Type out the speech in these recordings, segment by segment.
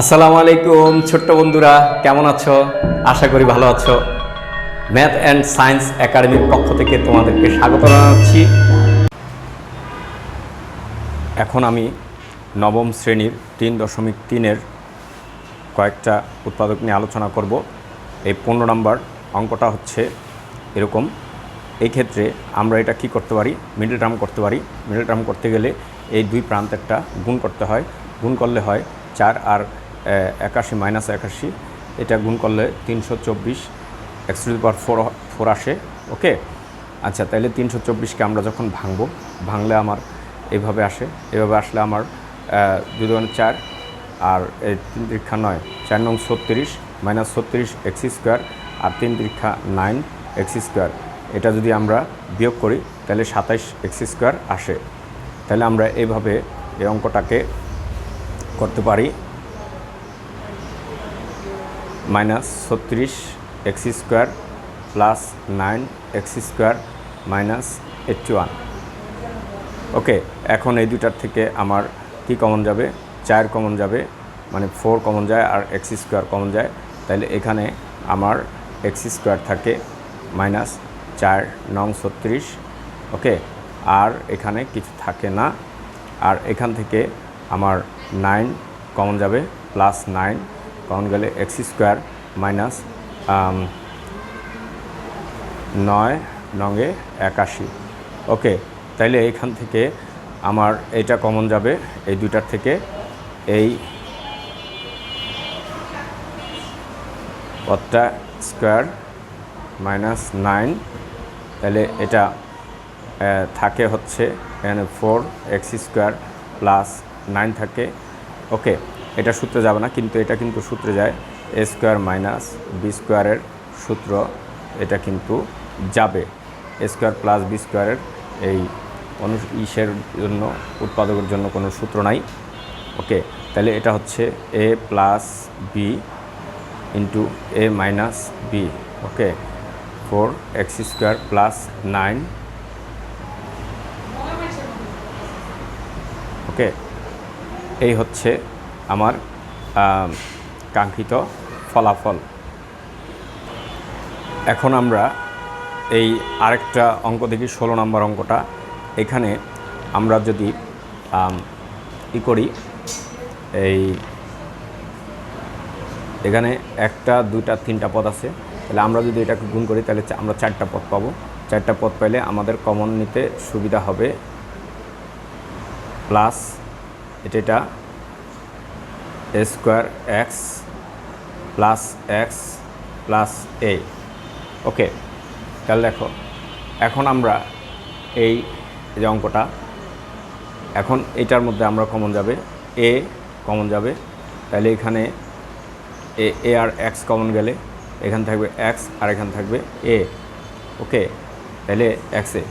আসসালামু আলাইকুম, ছোট্ট বন্ধুরা, কেমন আছো? আশা করি ভালো আছো। ম্যাথ অ্যান্ড সায়েন্স একাডেমির পক্ষ থেকে তোমাদেরকে স্বাগত জানাচ্ছি। এখন আমি নবম শ্রেণির তিন দশমিক তিনের কয়েকটা উৎপাদক নিয়ে আলোচনা করব। এই পনেরো নম্বর অঙ্কটা হচ্ছে এরকম। এই ক্ষেত্রে আমরা এটা কি করতে পারি? মিডল টার্ম করতে পারি। মিডল টার্ম করতে গেলে এই দুই প্রান্তেরটা গুণ করতে হয়। গুণ করলে হয় চার আর একাশি মাইনাস একাশি, এটা গুণ করলে তিনশো চব্বিশ, X to power four four আসে, ওকে? আচ্ছা তাহলে তিনশো চব্বিশকে আমরা যখন ভাঙবো, ভাঙলে আমার এইভাবে আসে, এভাবে আসলে আমার দুই দোকানে চার, আর এই তিন দীক্ষা নয়, চার নং ছত্রিশ, মাইনাস ছত্রিশ, এক্স স্কোয়ার, আর তিন দীক্ষা নাইন, এক্স স্কোয়ার। এটা যদি আমরা বিয়োগ করি তাহলে সাতাইশ এক্স স্কোয়ার আসে। তাহলে আমরা এইভাবে এই অঙ্কটাকে করতে পারি। মাইনাস ছত্রিশ X square plus nine X square minus eighty one. Okay, এখন এই দুটার থেকে আমার কি কমন যাবে? চার কমন যাবে মানে ফোর কমন যায় আর এক্স স্কোয়ার কমন যায়। তাহলে এখানে আমার এক্স স্কোয়ার থাকে মাইনাস চার নং ছত্রিশ, ওকে? আর এখানে কিছু থাকে না। আর এখান থেকে আমার নাইন কমন যাবে, প্লাস নাইন কমন গেলে এক্স স্কোয়ার মাইনাস নয় নঙে একাশি। ওকে, তাইলে এইখান থেকে আমার এইটা কমন যাবে, এই দুইটার থেকে এই পদটা স্কোয়ার মাইনাস নাইন তাহলে এটা থাকে হচ্ছে এখানে four X square plus nine থাকে। ওকে এটা সূত্রে যাবে না, কিন্তু এটা কিন্তু সূত্রে যায়। এ স্কোয়ার মাইনাস বি স্কোয়ারের সূত্র এটা কিন্তু যাবে। এ স্কোয়ার প্লাস বি স্কোয়ারের এই কোনো ইসের জন্য, উৎপাদকের জন্য কোনো সূত্র নাই। ওকে তাহলে এটা হচ্ছে A plus B into A minus B okay four X square plus nine okay এই হচ্ছে আমার আম, কাঙ্ক্ষিত ফলাফল। এখন আমরা এই আরেকটা অঙ্ক দেখি ষোলো নম্বর অঙ্কটা। এখানে আমরা যদি ই করি এই এখানে একটা দুইটা তিনটা পদ আছে। তাহলে আমরা যদি এটাকে গুণ করি তাহলে আমরা চারটা পদ পাবো। চারটা পদ পাইলে আমাদের কমন নিতে সুবিধা হবে। প্লাস এটা এটা square X plus X plus A. Okay, তাহলে দেখো, এখন আমরা এই যে অঙ্কটা, এখন এটার মধ্যে আমরা কমন যাবে, এ কমন যাবে, তাহলে এখানে এ এ আর এক্স কমন গেলে, এখান থাকবে এক্স, আর এখান থাকবে এ। ওকে, তাহলে এক্স এ।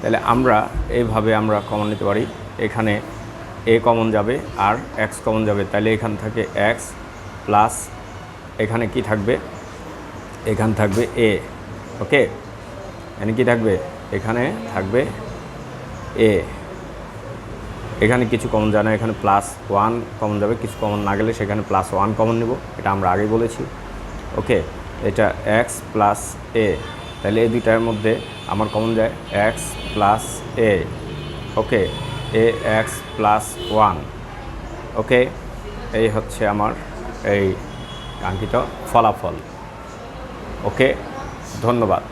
তাহলে আমরা এইভাবে আমরা কমন নিতে পারি, এখানে এ কমন যাবে আর এক্স কমন যাবে। তাহলে এখান থাকে এক্স প্লাস এখানে কি থাকবে? এখান থাকবে এ ওকে এখানে কি থাকবে? এখানে থাকবে এ এখানে কিছু কমন যায় না এখানে প্লাস ওয়ান কমন যাবে। কিছু কমন না গেলে সেখানে প্লাস ওয়ান কমন নেব, এটা আমরা আগেই বলেছি ওকে এটা এক্স প্লাস এ তাহলে এই দুইটার মধ্যে আমার কমন যায় X plus A okay A X plus one okay এই হচ্ছে আমার এই কাঙ্ক্ষিত ফলাফল। ওকে ধন্যবাদ।